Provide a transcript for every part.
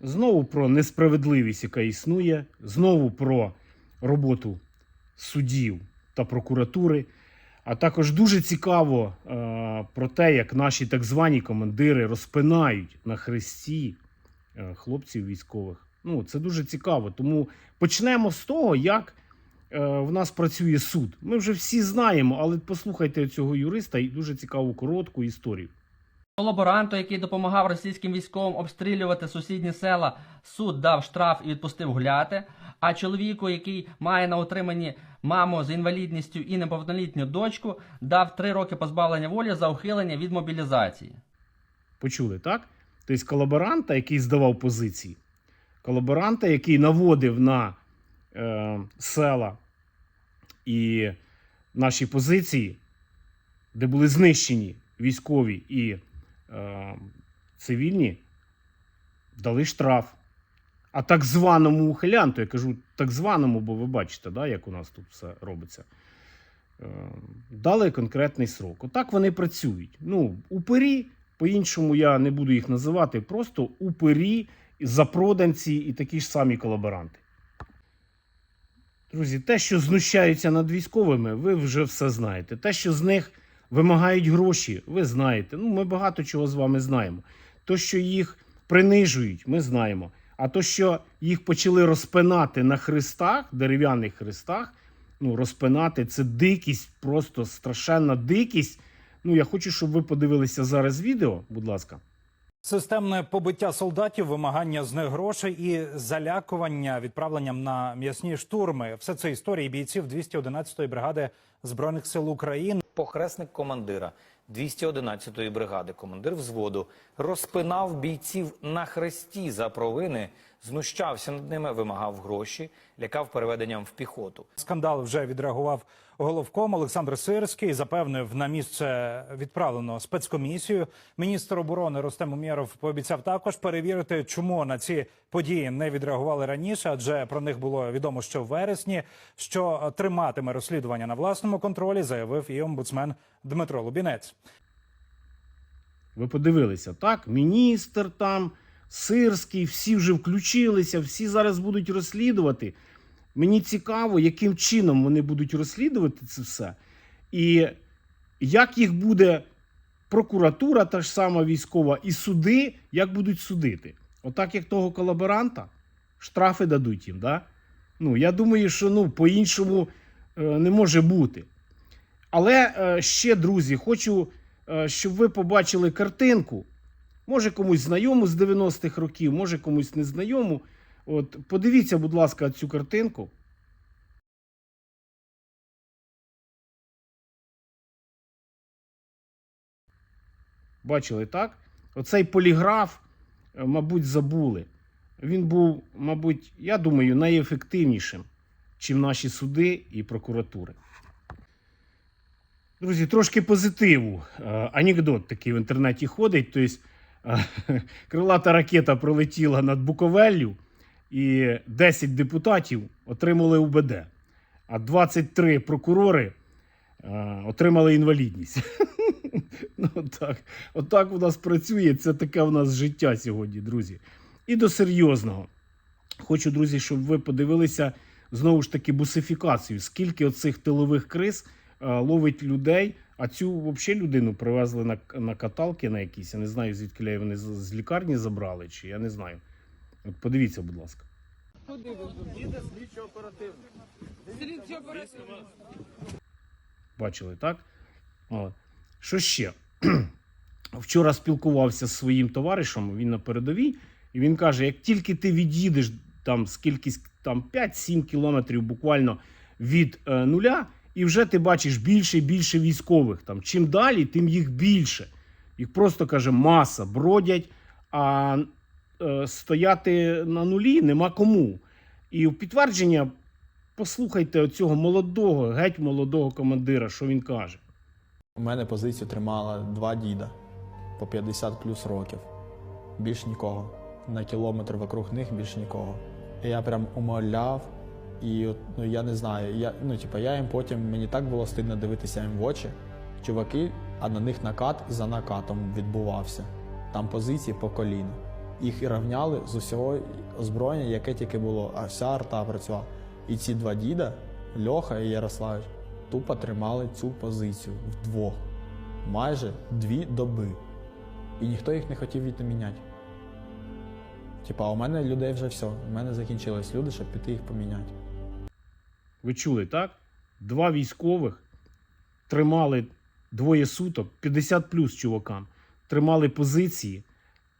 Знову про несправедливість, яка існує, знову про роботу судів та прокуратури. А також дуже цікаво е, про те, як наші так звані командири розпинають на хресті е, хлопців військових. Ну, це дуже цікаво. Тому почнемо з того, як е, в нас працює суд. Ми вже всі знаємо, але послухайте цього юриста і дуже цікаву коротку історію. Колаборанту, який допомагав російським військовим обстрілювати сусідні села, суд дав штраф і відпустив гуляти. А чоловіку, який має на утриманні маму з інвалідністю і неповнолітню дочку, дав три роки позбавлення волі за ухилення від мобілізації. Почули, так? Тобто колаборанта, який здавав позиції, колаборанта, який наводив на е, села і наші позиції, де були знищені військові і цивільні, дали штраф. А так званому ухилянту, я кажу так званому, бо ви бачите, да, як у нас тут все робиться. е, Дали конкретний срок. Отак вони працюють. Ну, упирі, по-іншому я не буду їх називати, просто упирі, запроданці і такі ж самі колаборанти. Друзі, те, що знущаються над військовими, ви вже все знаєте. Те, що з них вимагають гроші, ви знаєте. Ну, ми багато чого з вами знаємо. То, що їх принижують, ми знаємо. А то, що їх почали розпинати на хрестах, дерев'яних хрестах, ну, розпинати це дикість, просто страшенна дикість. Ну, я хочу, щоб ви подивилися зараз відео, будь ласка. Системне побиття солдатів, вимагання з них грошей і залякування відправленням на м'ясні штурми. Все це історії бійців 211-ї бригади збройних сил України. Похресник командира 211-ї бригади, командир взводу, розпинав бійців на хресті за провини, знущався над ними, вимагав гроші, лякав переведенням в піхоту. Скандал вже відреагував головком Олександр Сирський. Запевнив на місце відправлено спецкомісію. Міністр оборони Рустем Умєров пообіцяв також перевірити, чому на ці події не відреагували раніше, адже про них було відомо ще в вересні. Що триматиме розслідування на власному контролі, заявив і омбудсмен Дмитро Лубінець. Ви подивилися, так? Міністр там, Сирський, всі вже включилися, всі зараз будуть розслідувати. Мені цікаво, яким чином вони будуть розслідувати це все. І як їх буде прокуратура, та ж сама військова, і суди, як будуть судити. Отак, як того колаборанта, штрафи дадуть їм. Да? Ну, я думаю, що ну, по-іншому е, не може бути. Але е, ще, друзі, хочу, е, щоб ви побачили картинку. Може комусь знайому з 90-х років, може комусь незнайому. От, подивіться, будь ласка, цю картинку. Бачили, так? Оцей поліграф, е, мабуть, забули. Він був, мабуть, я думаю, найефективнішим, чим наші суди і прокуратури. Друзі, трошки позитиву. Е, Анекдот такий в інтернеті ходить. Тобто, е, крилата ракета пролетіла над Буковеллю, і 10 депутатів отримали УБД, а 23 прокурори е, отримали інвалідність. Ну, так. Отак у нас працює. Це таке у нас життя сьогодні, друзі. І до серйозного. Хочу, друзі, щоб ви подивилися знову ж таки бусифікацію. Скільки оцих тилових криз ловить людей, а цю взагалі людину привезли на, на каталки на якісь. Я не знаю, звідки вони з, з лікарні забрали, чи я не знаю. От подивіться, будь ласка. Бачили, так? От. Що ще? Вчора спілкувався з своїм товаришем, він на передовій, і він каже: як тільки ти від'їдеш там скільки там 5-7 кілометрів буквально від е, нуля, і вже ти бачиш більше і більше військових. Там чим далі, тим їх більше. Їх просто каже, маса бродять, а е, стояти на нулі нема кому. І в підтвердження послухайте оцього молодого, геть молодого командира, що він каже. У мене позицію тримала два діда по 50 плюс років. Більш нікого. На кілометр вокруг них більш нікого. І я прям умовляв, і от, ну я не знаю. Я, ну, типу, я їм потім мені так було стидно дивитися їм в очі. Чуваки, а на них накат за накатом відбувався. Там позиції по коліну. їх і рівняли з усього озброєння, яке тільки було. А вся арта працювала. І ці два діда, Льоха і Ярославич, тупо тримали цю позицію вдвох. Майже дві доби. І ніхто їх не хотів відміняти. Типа, у мене людей вже все. У мене закінчились люди, щоб піти їх поміняти. Ви чули, так? Два військових тримали двоє суток, 50 плюс чувакам, тримали позиції,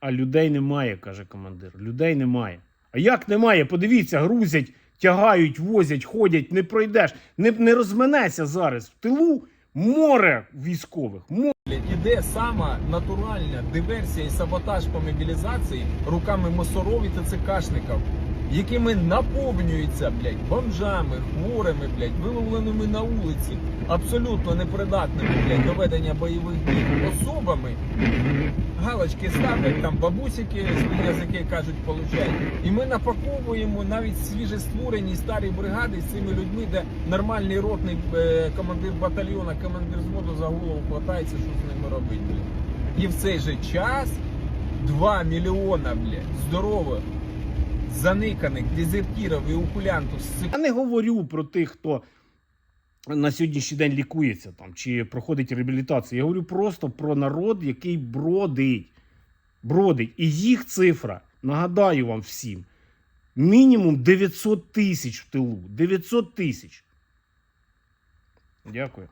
а людей немає, каже командир. Людей немає. А як немає? Подивіться, грузять, тягають, возять, ходять, не пройдеш, не, не розменеся зараз. В тилу море військових. Море. Іде сама натуральна диверсія і саботаж по мобілізації руками мосоров і ТЦКшників, якими наповнюються блядь, бомжами, хворими, блядь, виловленими на вулиці, абсолютно непридатними блядь, до ведення бойових дій особами. Галочки ставлять там бабусики, свої язики кажуть, получають. І ми напаковуємо навіть свіжестворені старі бригади з цими людьми, де нормальний ротний е, командир батальйона, командир зводу за голову хватається, що з ними робити. І в цей же час 2 мільйона блядь, здорових, заниканих дезертирів і окулянтів Я не говорю про тих, хто на сьогоднішній день лікується там чи проходить реабілітацію. Я говорю просто про народ, який бродить. Бродить. І їх цифра, нагадаю вам всім, мінімум 900 тисяч в тилу. 900 тисяч. Дякую.